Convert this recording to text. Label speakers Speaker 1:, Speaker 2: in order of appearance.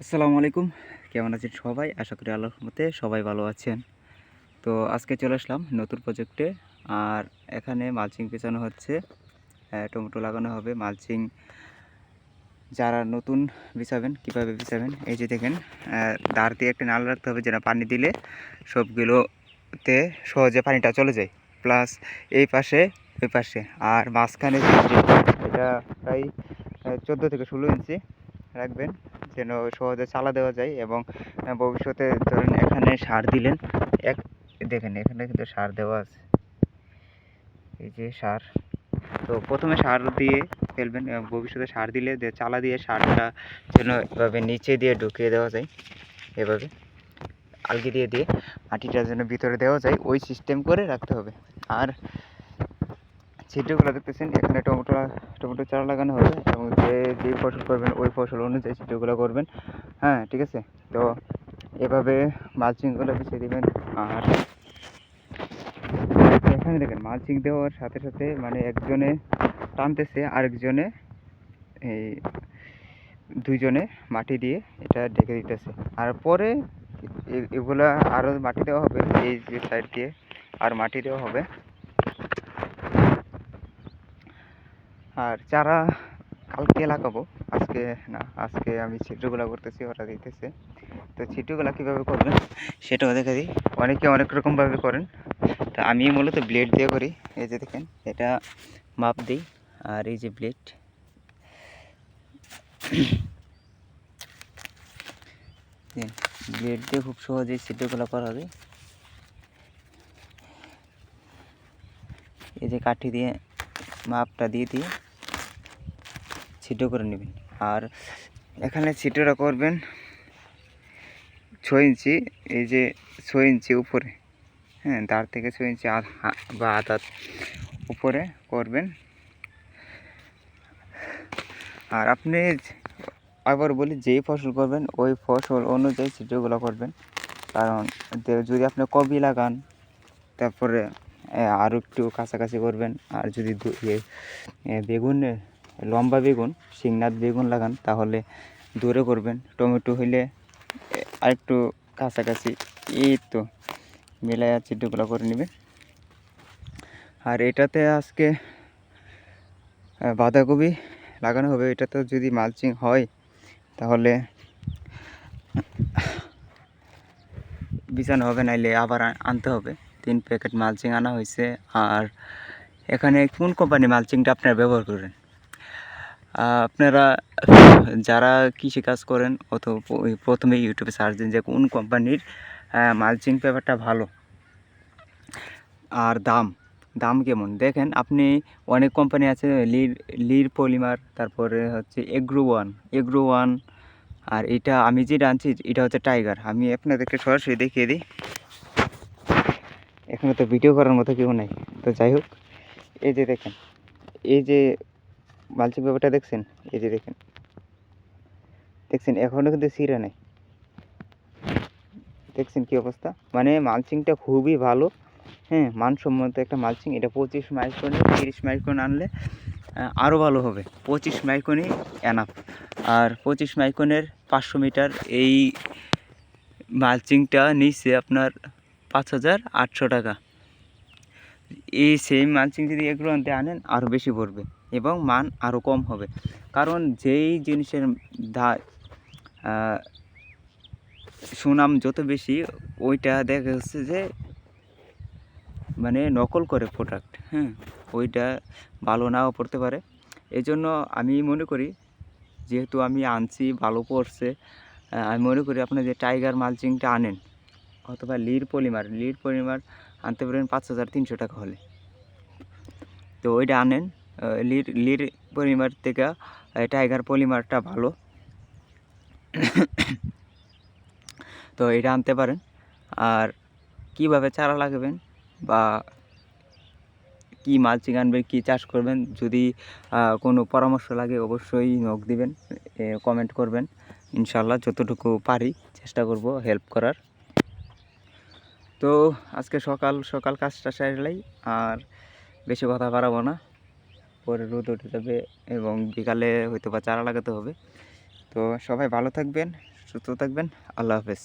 Speaker 1: আসসালামু আলাইকুম। কেমন আছেন সবাই? আশা করি আল্লাহর রহমতে সবাই ভালো আছেন। তো আজকে চলে আসলাম নতুন প্রজেক্টে আর এখানে মালচিং পেছানো হচ্ছে। টমেটো লাগানো হবে। মালচিং যারা নতুন বিছাবেন কীভাবে বিছাবেন এই যে দেখেন দাঁড় দিয়ে একটা নাল রাখতে হবে যেটা পানি দিলে সবগুলোতে সহজে পানিটা চলে যায়। প্লাস এই পাশে, ওই পাশে। আর মাঝখানে এটা প্রায় চোদ্দ থেকে ষোলো ইঞ্চি রাখবেন। যেন সহজে চালা দেওয়া যায় এবং ভবিষ্যতে ধরেন এখানে সার দিলেন, এক, দেখেন এখানে কিন্তু সার দেওয়া আছে। এই যে সার, তো প্রথমে সার দিয়ে ফেলবেন ভবিষ্যতে সার দিলে চালা দিয়ে সারটা যেন এভাবে নিচে দিয়ে ঢুকিয়ে দেওয়া যায়, এভাবে। আলগি দিয়ে দিয়ে মাটিটা যেন ভিতরে দেওয়া যায়, ওই সিস্টেম করে রাখতে হবে। আর ছিদ্রগুলো দেখতেছেন এখানে টমেটো টমেটো চারা লাগানো হবে এবং যে যে ফসল করবেন, ওই ফসল অনুযায়ী ছিদ্রগুলো করবেন। হ্যাঁ ঠিক আছে? তো এভাবে মালচিংগুলো বিছিয়ে দিবেন আর এখানে দেখেন, মালচিং দেওয়ার সাথে সাথে মানে একজনে টানতেছে, আরেকজনে এই দুইজনে মাটি দিয়ে এটা ঢেকে দিতেছে। আর পরে এগুলা আরও মাটি দেওয়া হবে, এই যে সাইড দিয়ে আর মাটি দেওয়া হবে। আর চারা কালকে লাগাবো, আজকে না, আজকে আমি ছিদ্রগুলা করতেছি, ওরা দিতেছে। তো ছিদ্রগুলা কীভাবে করবেন সেটাও দেখে দিই। অনেকে অনেক রকমভাবে করেন। তা আমি মূলত ব্লেড দিয়ে করি। এই যে দেখেন, এটা মাপ দিই। আর এই যে ব্লেড ব্লেড দিয়ে খুব সহজেই ছিদ্রগুলো করা হবে। এই যে কাঠি দিয়ে মাপটা দিয়ে দিয়ে ছিদ্র করে নেবেন। আর এখানে ছিদ্রটা করবেন ছয় ইঞ্চি এই যে ছয় ইঞ্চি উপরে হ্যাঁ দাঁড় থেকে ছয় ইঞ্চি বা আধ উপরে করবেন। আর আপনি আবার বলি যেই ফসল করবেন ওই ফসল অনুযায়ী ছিদ্রগুলো করবেন। কারণ যদি আপনি কবি লাগান তারপরে আরও একটু কাছাকাছি করবেন। আর যদি ইয়ে এ, বেগুনে লম্বা বেগুন শিংনাথ বেগুন লাগান, তাহলে দূরে করবেন। টমেটো হইলে আরেকটু কাছাকাছি এই তো মিলাইয়া চিত্রগুলো করে নেবেন আর এটাতে আজকে বাঁধাকপি লাগানো হবে। এটাতে যদি মালচিং হয়, তাহলে বিছানো হবে, নাইলে আবার আনতে হবে। তিন প্যাকেট মালচিং আনা হয়েছে আর এখানে কোন কোম্পানি মালচিংটা আপনারা ব্যবহার করেন? আপনারা যারা কৃষি কাজ করেন ওই প্রথমে ইউটিউবে সার্চ দিন যে কোন কোম্পানির মালচিং পেপারটা ভালো আর দাম দাম কেমন? দেখেন আপনি অনেক কোম্পানি আছে লির লির পলিমার তারপরে হচ্ছে এগ্রো ওয়ান এগ্রো ওয়ান আর এটা আমি যে আনছি এটা হচ্ছে টাইগার আমি আপনাদেরকে সরাসরি দেখিয়ে দিই। এখানে তো ভিডিও করার মতো কেউ নাই। তো যাই হোক, এই যে দেখেন, এই যে মালচিং পেপারটা দেখছেন? এই যে দেখেন। দেখছেন এখনও কিন্তু সিরা নেই। দেখছেন কি অবস্থা? মানে মালচিংটা খুবই ভালো। হ্যাঁ মানসম্মত একটা মালচিং। এটা পঁচিশ মাইক্রোনে তিরিশ মাইক্রোন আনলে আরও ভালো হবে। পঁচিশ মাইক্রোনই এনাফ আর পঁচিশ মাইক্রোনের পাঁচশো মিটার এই মালচিংটা নিচ্ছে আপনার পাঁচ হাজার আটশো টাকা। এই সেম মালচিং যদি এগুলো আনতে আনেন আরও বেশি পড়বে। এবং মান আরও কম হবে। কারণ যেই জিনিসের দা সুনাম যত বেশি, ওইটা দেখা যাচ্ছে যে মানে নকল করে প্রোডাক্ট হ্যাঁ? ওইটা ভালো নাও পড়তে পারে। এই জন্য আমি মনে করি, যেহেতু আমি আনছি, ভালো পড়ছে আমি মনে করি আপনার যে টাইগার মালচিংটা আনেন, অথবা লির পলিমার লির পলিমার আনতে পারেন পাঁচ হাজার তিনশো টাকা হলে। তো ওইটা আনেন লির লির পলিমার থেকে টাইগার পলিমারটা ভালো। তো এটা আনতে পারেন। আর কীভাবে চারা লাগাবেন বা কি মালচিং আনবেন, কী চাষ করবেন, যদি কোনো পরামর্শ লাগে অবশ্যই নক দিবেন কমেন্ট করবেন। ইনশাল্লাহ যতটুকু পারি চেষ্টা করব হেল্প করার। তো আজকে সকাল সকাল কাজটা সারলাই আর বেশি কথা বাড়াবো না। পরে রোদ উঠে যাবে এবং বিকালে হয়তো বা চারা লাগাতে হবে। তো সবাই ভালো থাকবেন, সুস্থ থাকবেন, আল্লাহ হাফেজ।